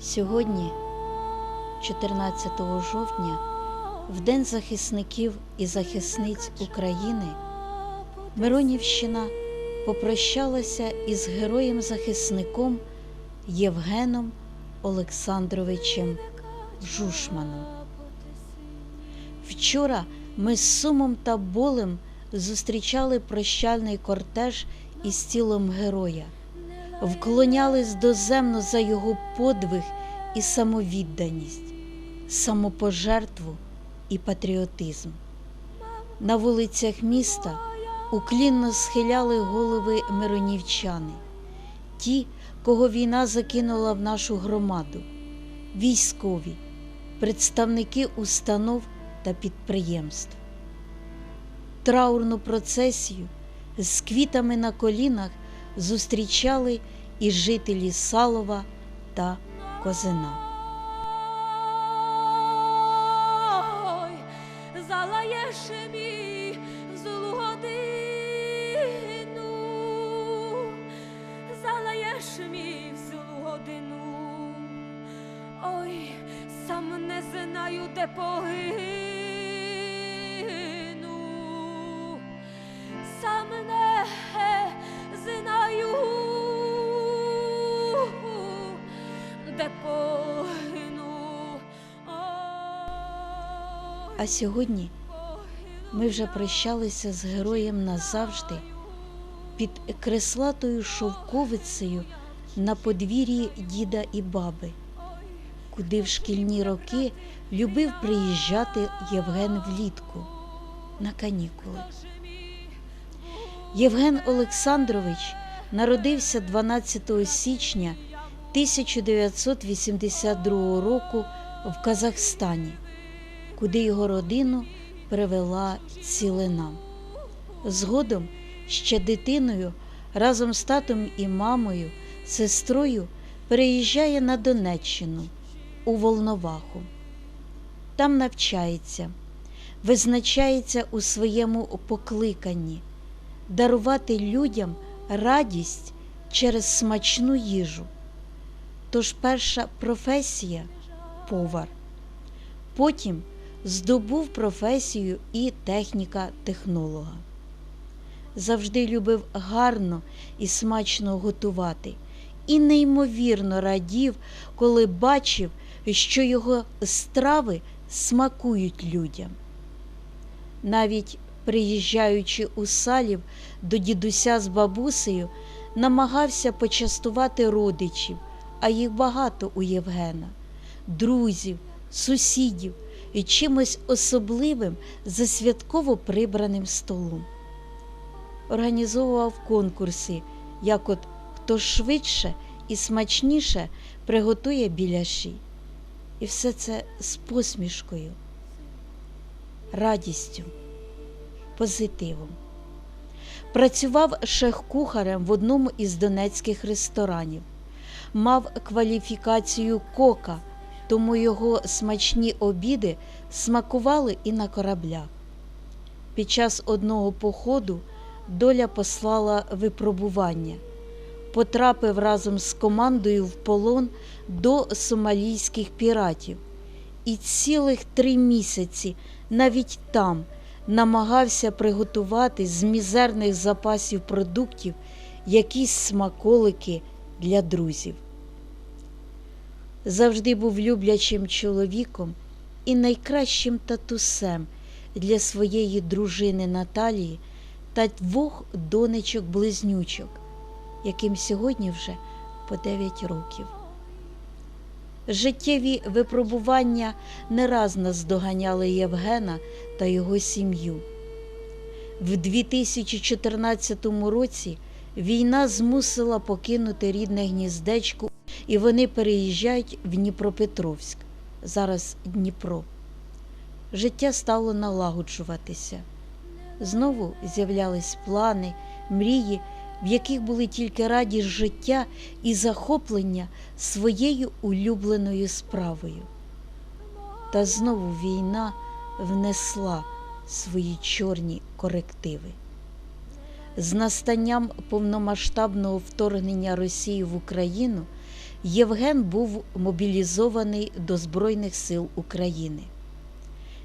Сьогодні, 14 жовтня, в День захисників і захисниць України, Миронівщина попрощалася із героєм-захисником Євгеном Олександровичем Жушманом. Вчора ми з сумом та болем зустрічали прощальний кортеж із тілом героя, вклонялись доземно за його подвиг і самовідданість, самопожертву і патріотизм. На вулицях міста уклінно схиляли голови миронівчани, ті, кого війна закинула в нашу громаду, військові, представники установ та підприємств. Траурну процесію з квітами на колінах зустрічали і жителі Салова та Козина. Мій в злу годину, залаєш мій в злу годину, ой, сам не знаю, де погину, сам не А сьогодні ми вже прощалися з героєм назавжди під креслатою шовковицею на подвір'ї діда і баби, куди в шкільні роки любив приїжджати Євген влітку на канікули. Євген Олександрович народився 12 січня 1982 року в Казахстані, куди його родину привела цілина. Згодом ще дитиною разом з татом і мамою, сестрою переїжджає на Донеччину у Волноваху. Там навчається, визначається у своєму покликанні дарувати людям радість через смачну їжу. Тож перша професія повар. Потім здобув професію і техніка технолога. Завжди любив гарно і смачно готувати, і неймовірно радів, коли бачив, що його страви смакують людям. Навіть приїжджаючи у салів до дідуся з бабусею, намагався почастувати родичів, а їх багато у Євгена, друзів, сусідів і чимось особливим за святково прибраним столом. Організовував конкурси, як от хто швидше і смачніше приготує біляші. І все це з посмішкою, радістю, позитивом. Працював шеф-кухарем в одному із донецьких ресторанів, мав кваліфікацію кока, тому його смачні обіди смакували і на кораблях. Під час одного походу доля послала випробування. Потрапив разом з командою в полон до сомалійських піратів і цілих три місяці навіть там намагався приготувати з мізерних запасів продуктів якісь смаколики для друзів. Завжди був люблячим чоловіком і найкращим татусем для своєї дружини Наталії та двох донечок-близнючок, яким сьогодні вже по 9 років. Життєві випробування не раз наздоганяли Євгена та його сім'ю. В 2014 році війна змусила покинути рідне гніздечко, і вони переїжджають в Дніпропетровськ, зараз Дніпро. Життя стало налагоджуватися. Знову з'являлись плани, мрії, в яких були тільки радість життя і захоплення своєю улюбленою справою. Та знову війна внесла свої чорні корективи. З настанням повномасштабного вторгнення Росії в Україну Євген був мобілізований до Збройних сил України.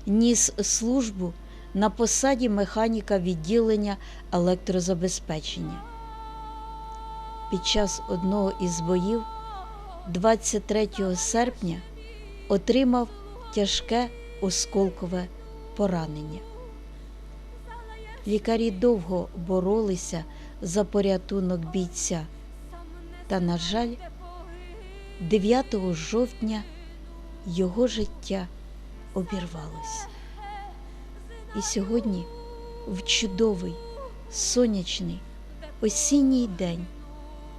Ніс службу на посаді механіка відділення електрозабезпечення. Під час одного із боїв 23 серпня отримав тяжке осколкове поранення. Лікарі довго боролися за порятунок бійця, та, на жаль, 9 жовтня його життя обірвалося. І сьогодні, в чудовий, сонячний, осінній день,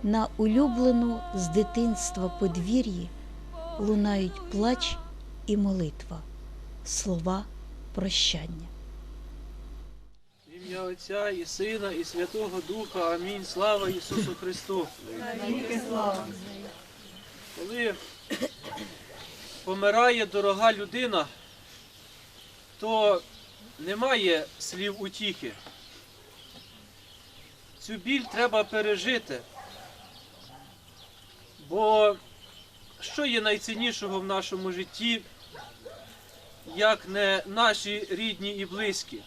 на улюблену з дитинства подвір'ї лунають плач і молитва, слова прощання. В ім'я Отця і Сина, і Святого Духа. Амінь. Слава Ісусу Христу. Коли помирає дорога людина, то немає слів утіхи. Цю біль треба пережити. Бо що є найціннішого в нашому житті, як не наші рідні і близькі?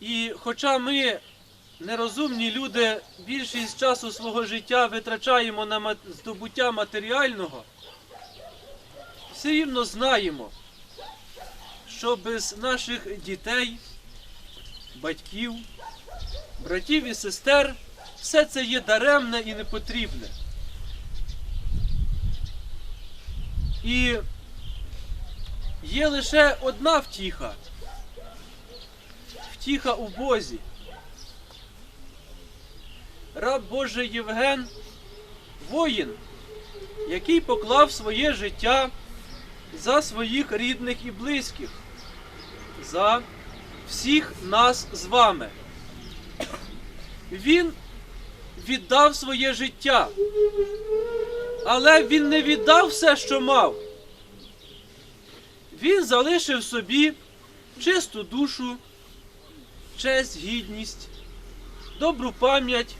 І хоча ми, нерозумні люди, більшість часу свого життя витрачаємо на здобуття матеріального, все рівно знаємо, що без наших дітей, батьків, братів і сестер все це є даремне і непотрібне. І є лише одна втіха втіха у Бозі. Раб Божий Євген воїн, який поклав своє життя за своїх рідних і близьких, за всіх нас з вами. Він віддав своє життя, але він не віддав все, що мав. Він залишив собі чисту душу, честь, гідність, добру пам'ять.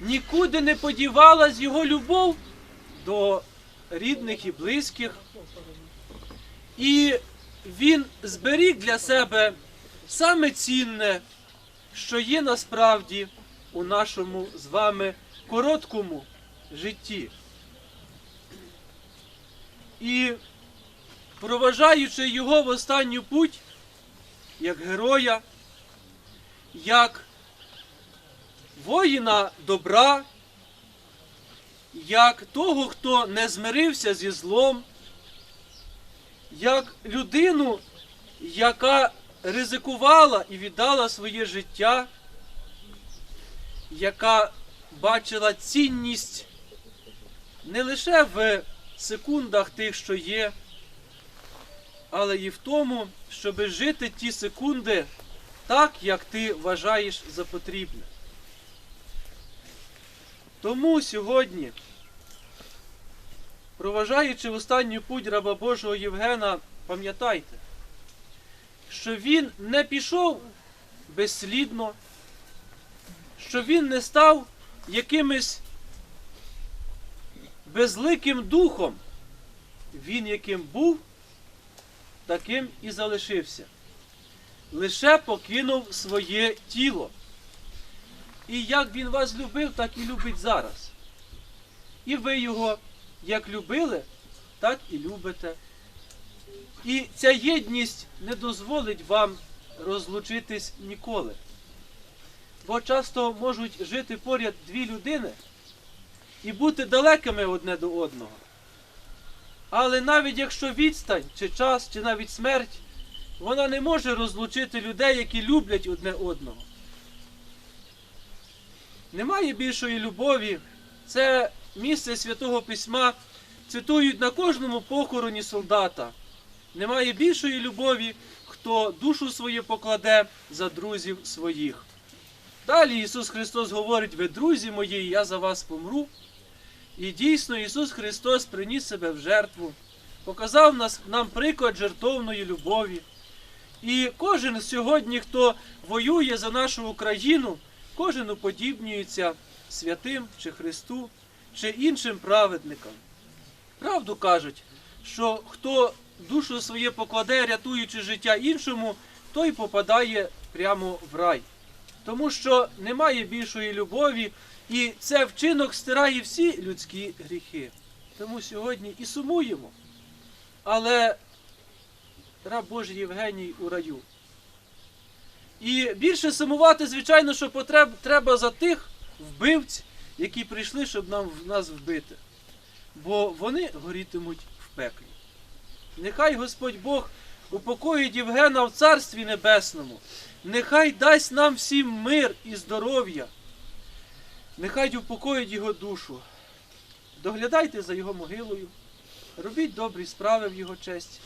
Нікуди не подівалась його любов до рідних і близьких. І він зберіг для себе саме цінне, що є насправді у нашому з вами короткому житті. І проважаючи його в останню путь, як героя, як воїна добра, як того, хто не змирився зі злом, як людину, яка ризикувала і віддала своє життя, яка бачила цінність не лише в секундах тих, що є, але і в тому, щоб жити ті секунди так, як ти вважаєш за потрібне. Тому сьогодні, проважаючи в останню путь раба Божого Євгена, пам'ятайте, що він не пішов безслідно, що він не став якимось безликим духом. Він яким був, таким і залишився. Лише покинув своє тіло. І як він вас любив, так і любить зараз. І ви його як любили, так і любите. І ця єдність не дозволить вам розлучитись ніколи. Бо часто можуть жити поряд дві людини і бути далекими одне до одного. Але навіть якщо відстань, чи час, чи навіть смерть, вона не може розлучити людей, які люблять одне одного. Немає більшої любові. Це місце Святого Письма цитують на кожному похороні солдата. Немає більшої любові, хто душу свою покладе за друзів своїх. Далі Ісус Христос говорить: ви друзі мої, я за вас помру. І дійсно Ісус Христос приніс себе в жертву, показав нам приклад жертовної любові. І кожен сьогодні, хто воює за нашу Україну, кожен уподібнюється святим чи Христу. чи іншим праведникам. Правду кажуть, що хто душу своє покладе, рятуючи життя іншому, той попадає прямо в рай. Тому що немає більшої любові, і це вчинок стирає всі людські гріхи. Тому сьогодні і сумуємо. Але раб Божий Євгеній у раю. І більше сумувати, звичайно, що потреб, треба за тих вбивць, які прийшли, щоб нам, нас вбити. Бо вони горітимуть в пеклі. Нехай Господь Бог упокоїть Євгена в Царстві Небесному. Нехай дасть нам всім мир і здоров'я. Нехай упокоїть його душу. Доглядайте за його могилою, робіть добрі справи в його честь,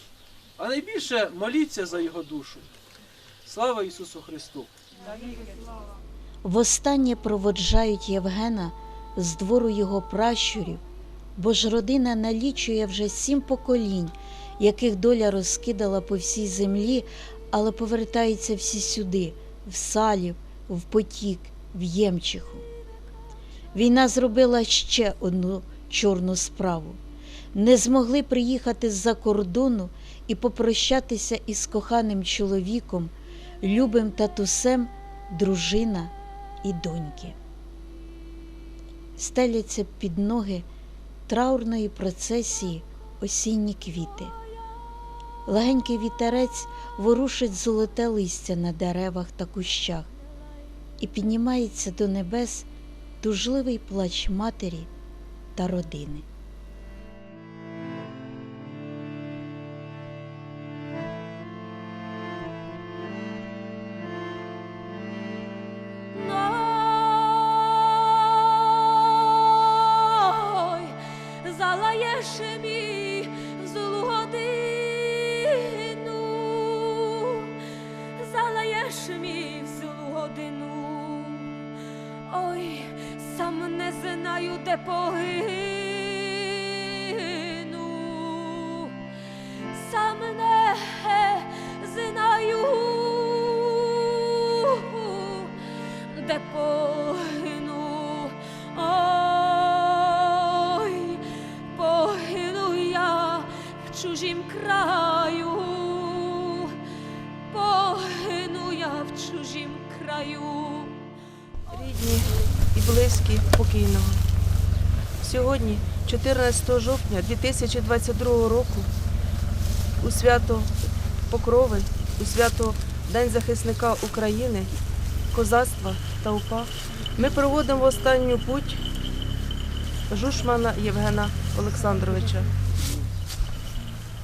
а найбільше моліться за його душу. Слава Ісусу Христу! Востаннє проводжають Євгена з двору його пращурів, бо ж родина налічує вже сім поколінь, яких доля розкидала по всій землі, але повертаються всі сюди, в Салів, в Потік, в Ємчиху. Війна зробила ще одну чорну справу. Не змогли приїхати з-за кордону і попрощатися із коханим чоловіком, любим татусем, дружина і доньки. Стеляться під ноги траурної процесії осінні квіти. Легенький вітерець ворушить золоте листя на деревах та кущах, і піднімається до небес тужливий плач матері та родини. Залаєш мій в злу годину, залаєш мій в ой, сам не знаю, де погину, близькі покійного. Сьогодні, 14 жовтня 2022 року, у свято Покрови, у свято День захисника України, козацтва та УПА, ми проводимо останню путь Жушмана Євгена Олександровича.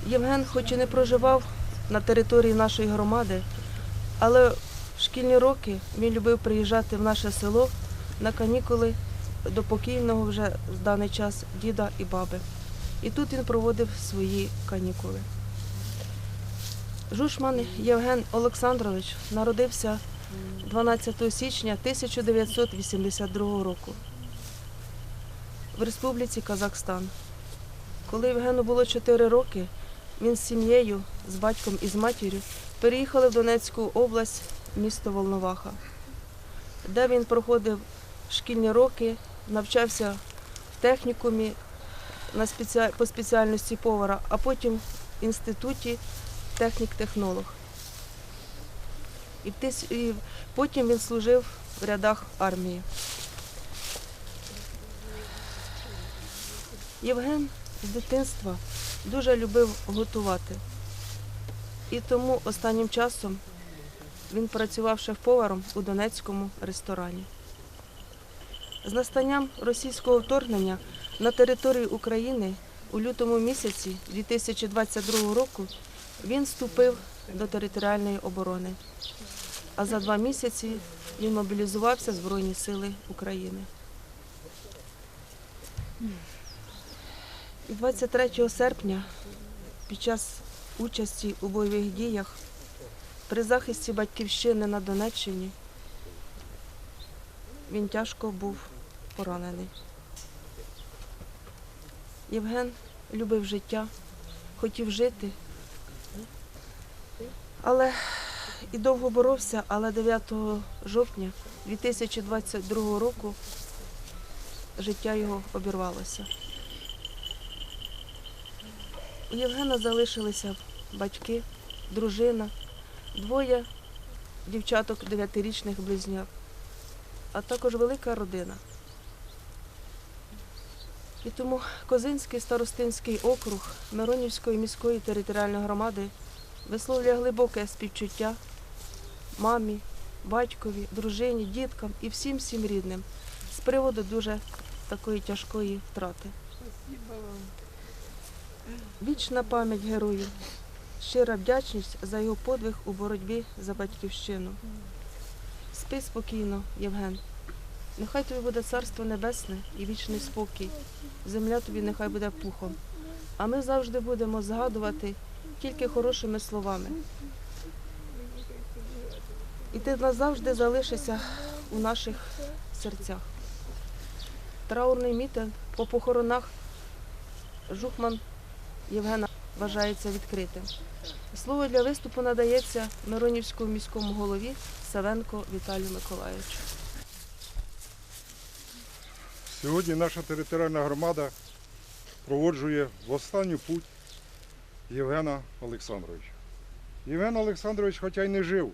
Євген, хоч і не проживав на території нашої громади, але в шкільні роки він любив приїжджати в наше село на канікули до покійного вже в даний час діда і баби. І тут він проводив свої канікули. Жушман Євген Олександрович народився 12 січня 1982 року в Республіці Казахстан. Коли Євгену було 4 роки, він з сім'єю, з батьком і з матір'ю переїхали в Донецьку область, місто Волноваха, де він проходив шкільні роки, навчався в технікумі на спеціа- по спеціальності повара, а потім в інституті технік-технолог. І потім він служив в рядах армії. Євген з дитинства дуже любив готувати. І тому останнім часом він працював шеф-поваром у Донецькому ресторані. З настанням російського вторгнення на територію України у лютому місяці 2022 року він вступив до територіальної оборони. А за два місяці він мобілізувався Збройні Сили України. І 23 серпня під час участі у бойових діях при захисті батьківщини на Донеччині він тяжко був поранений. Євген любив життя, хотів жити, але і довго боровся, але 9 жовтня 2022 року життя його обірвалося. У Євгена залишилися батьки, дружина, двоє дівчаток дев'ятирічних близнят, а також велика родина. І тому Козинський старостинський округ Миронівської міської територіальної громади висловлює глибоке співчуття мамі, батькові, дружині, діткам і всім всім рідним з приводу дуже такої тяжкої втрати. Вічна пам'ять герою, щира вдячність за його подвиг у боротьбі за батьківщину. Спи спокійно, Євген. Нехай тобі буде царство небесне і вічний спокій. Земля тобі нехай буде пухом. А ми завжди будемо згадувати тільки хорошими словами. І ти назавжди залишишся у наших серцях. Траурний мітинг по похоронах Жухман Євгена вважається відкритим. Слово для виступу надається Миронівському міському голові Савенко Віталію Миколаївичу. Сьогодні наша територіальна громада проводжує в останню путь Євгена Олександровича. Євген Олександрович, хоча й не жив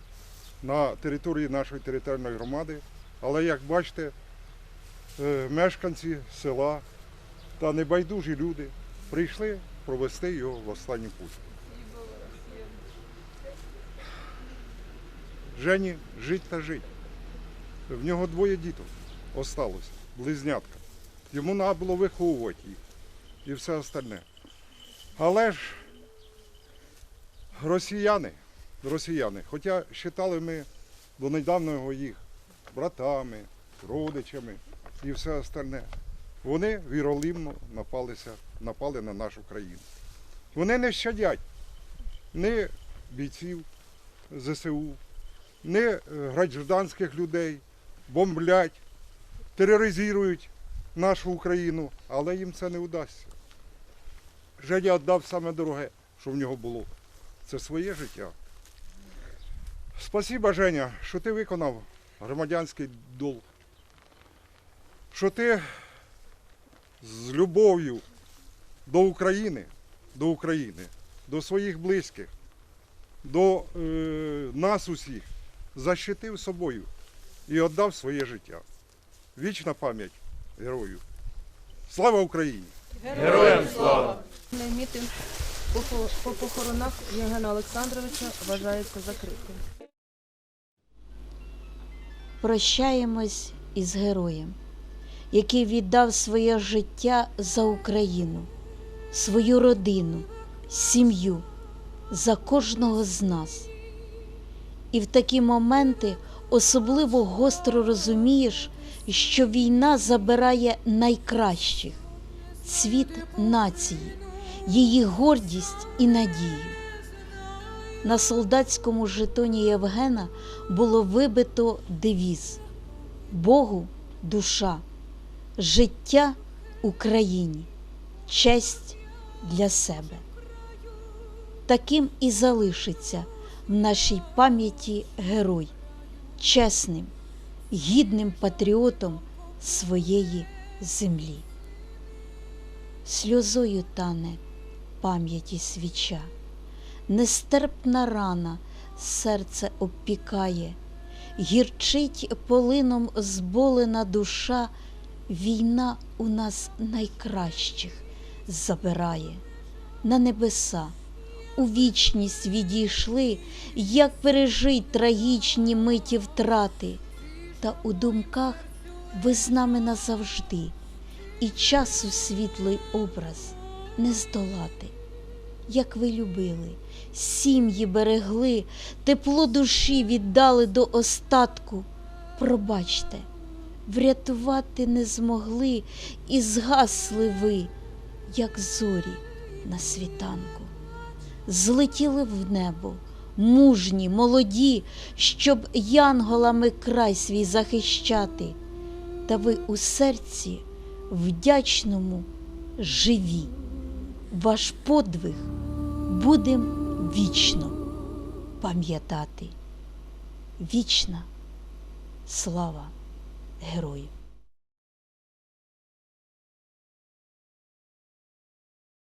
на території нашої територіальної громади, але, як бачите, е, мешканці села та небайдужі люди прийшли провести його в останню путь. Жені жить та жить. В нього двоє діток осталось, близнятка. Йому треба було виховувати їх і все остальне. Але ж росіяни, росіяни, хоча вважали ми до недавнього їх братами, родичами і все остальне, вони віролімно напалися, напали на нашу країну. Вони не щадять ні бійців ЗСУ, ні е, гражданських людей, бомблять, тероризують нашу Україну, але їм це не вдасться. Женя віддав саме дороге, що в нього було. Це своє життя. Спасибо, Женя, що ти виконав громадянський долг. Що ти з любов'ю до України, до України, до своїх близьких, до е, нас усіх защитив собою і віддав своє життя. Вічна пам'ять герою. Слава Україні! Цей мітинг по по- по похоронах Євгена Олександровича вважається закритим. Прощаємось із героєм, який віддав своє життя за Україну, свою родину, сім'ю, за кожного з нас. І в такі моменти особливо гостро розумієш, що війна забирає найкращих цвіт нації, її гордість і надію. На солдатському жетоні Євгена було вибито девіз Богу душа, життя Україні, честь для себе. Таким і залишиться в нашій пам'яті герой, чесним, гідним патріотом своєї землі. Сльозою тане пам'яті свіча. Нестерпна рана серце обпікає, гірчить полином зболена душа, війна у нас найкращих забирає, на небеса, у вічність відійшли, як пережить трагічні миті втрати, та у думках ви з нами назавжди, і часу світлий образ не здолати як ви любили, сім'ї берегли, тепло душі віддали до остатку. Пробачте, врятувати не змогли і згасли ви, як зорі на світанку. Злетіли в небо, мужні, молоді, щоб янголами край свій захищати, та ви у серці вдячному живі ваш подвиг будем вічно пам'ятати. Вічна слава герою!